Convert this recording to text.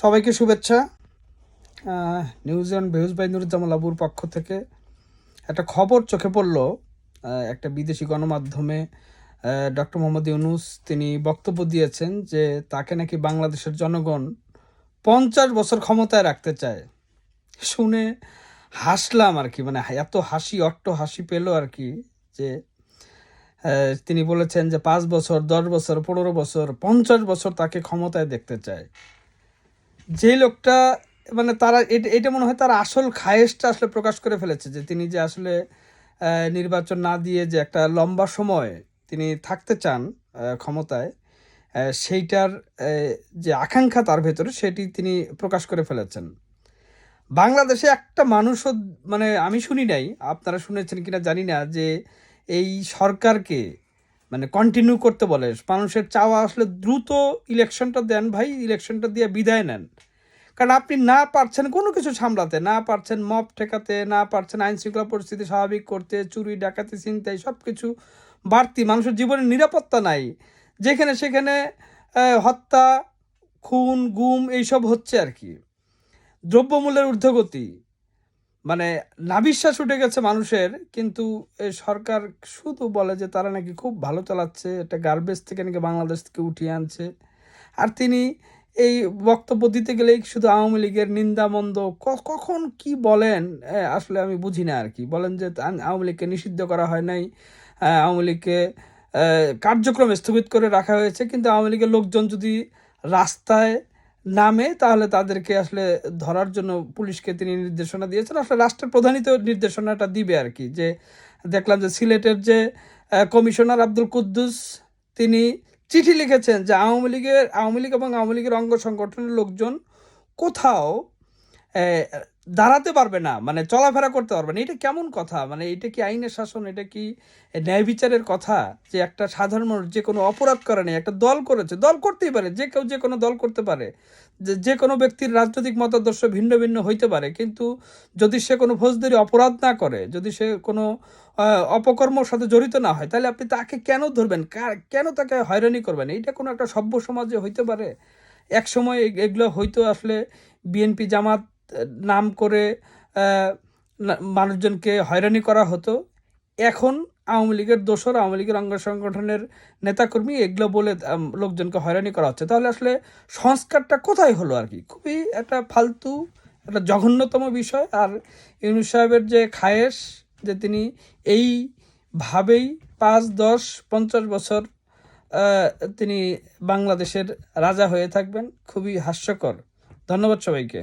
সবাইকে শুভেচ্ছা। News and views by আবুর পক্ষ থেকে একটা খবর চোখে পড়ল। একটা বিদেশি গণমাধ্যমে ডক্টর মোহাম্মদ ইউনুস তিনি বক্তব্য দিয়েছেন যে তাকে নাকি বাংলাদেশের জনগণ পঞ্চাশ বছর ক্ষমতায় রাখতে চায়। শুনে হাসলাম আর কি মানে এত হাসি, অট্ট হাসি পেল আর কি যে তিনি বলেছেন যে পাঁচ বছর, দশ বছর, পনেরো বছর, পঞ্চাশ বছর তাকে ক্ষমতায় দেখতে চায়। যে লোকটা মানে তারা, এটা মনে হয় তার আসল খায়েশটা আসলে প্রকাশ করে ফেলেছে যে তিনি যে আসলে নির্বাচন না দিয়ে যে একটা লম্বা সময় তিনি থাকতে চান ক্ষমতায় সেইটার যে আকাঙ্ক্ষা তার ভেতরে সেটি তিনি প্রকাশ করে ফেলেছেন। বাংলাদেশে একটা মানুষও মানে আমি শুনি নাই, আপনারা শুনেছেন কিনা জানি না, যে এই সরকারকে মানে কন্টিনিউ করতে বলে। মানুষের চাওয়া আসলে দ্রুত ইলেকশনটা দেন ভাই ইলেকশনটা দিয়ে বিদায় নেন। কারণ আপনি না পারছেন কোনো কিছু সামলাতে, না পারছেন মপ ঠেকাতে, না পারছেন আইন শৃঙ্খলা পরিস্থিতি স্বাভাবিক করতে, চুরি, ডাকাতি চিন্তাই সব কিছু বাড়তি। মানুষের জীবনে নিরাপত্তা নাই। যেখানে সেখানে হত্যা, খুন, গুম, এইসব হচ্ছে আর কি। দ্রব্যমূল্যের ঊর্ধ্বগতি। মানে নাবিশ্বাস উঠে গেছে মানুষের, কিন্তু সরকার শুধু বলে যে তারা নাকি খুব ভালো চালাচ্ছে, একটা গার্বেজ থেকে নাকি বাংলাদেশ থেকে উঠিয়ে আনছে। আর তিনি এই বক্তব্য দিতে গেলেই শুধু আওয়ামী লীগের নিন্দামন্দ কখন কি বলেন আসলে আমি বুঝি না আর কি। বলেন যে আওয়ামী লীগকে নিষিদ্ধ করা হয় নাই আওয়ামী লীগকে কার্যক্রম স্থগিত করে রাখা হয়েছে, কিন্তু আওয়ামী লীগের লোকজন যদি রাস্তায় নামে, তাহলে তাদেরকে আসলে ধরার জন্য পুলিশকে তিনি নির্দেশনা দিয়েছেন। আসলে রাষ্ট্রের প্রধানই তো নির্দেশনাটা দিবে আর কি, যে দেখলাম যে সিলেটের যে কমিশনার আব্দুল কুদ্দুস, তিনি চিঠি লিখেছেন যে আওয়ামী লীগের, আওয়ামী লীগ এবং আওয়ামী লীগের অঙ্গ সংগঠনের লোকজন কোথাও দাঁড়াতে পারবে না মানে চলাফেরা করতে পারবে না। এটা কেমন কথা? মানে এটা কি আইনের শাসন? এটা কি ন্যায় বিচারের কথা? যে একটা সাধারণ মানুষ যে কোনো অপরাধ করে নেই, একটা দল করেছে, দল করতেই পারে, যে কেউ যে কোনো দল করতে পারে, যে যে কোনো ব্যক্তির রাজনৈতিক মতাদর্শ ভিন্ন ভিন্ন হইতে পারে, কিন্তু যদি সে কোনো ফৌজদারি অপরাধ না করে, যদি সে কোনো অপকর্মর সাথে জড়িত না হয়, তাহলে আপনি তাকে কেন ধরবেন? কেন তাকে হয়রানি করবেন? এইটা কোনো একটা সভ্য সমাজে হইতে পারে? এক সময় এগুলো হয়তো আসলে বিএনপি জামাত নাম করে মানুষজনকে হয়রানি করা হতো। এখন আওয়ামী লীগের দোসর আওয়ামী লীগের অঙ্গ সংগঠনের নেতাকর্মী এগুলো বলে লোকজনকে হয়রানি করা হচ্ছে। তাহলে আসলে সংস্কারটা কোথায় হলো আর কি? খুবই একটা ফালতু, একটা জঘন্যতম বিষয়। আর ইউনুস সাহেবের যে খায়েশ, যে তিনি এইভাবেই পাঁচ, দশ, পঞ্চাশ বছর তিনি বাংলাদেশের রাজা হয়ে থাকবেন, খুবই হাস্যকর। ধন্যবাদ সবাইকে।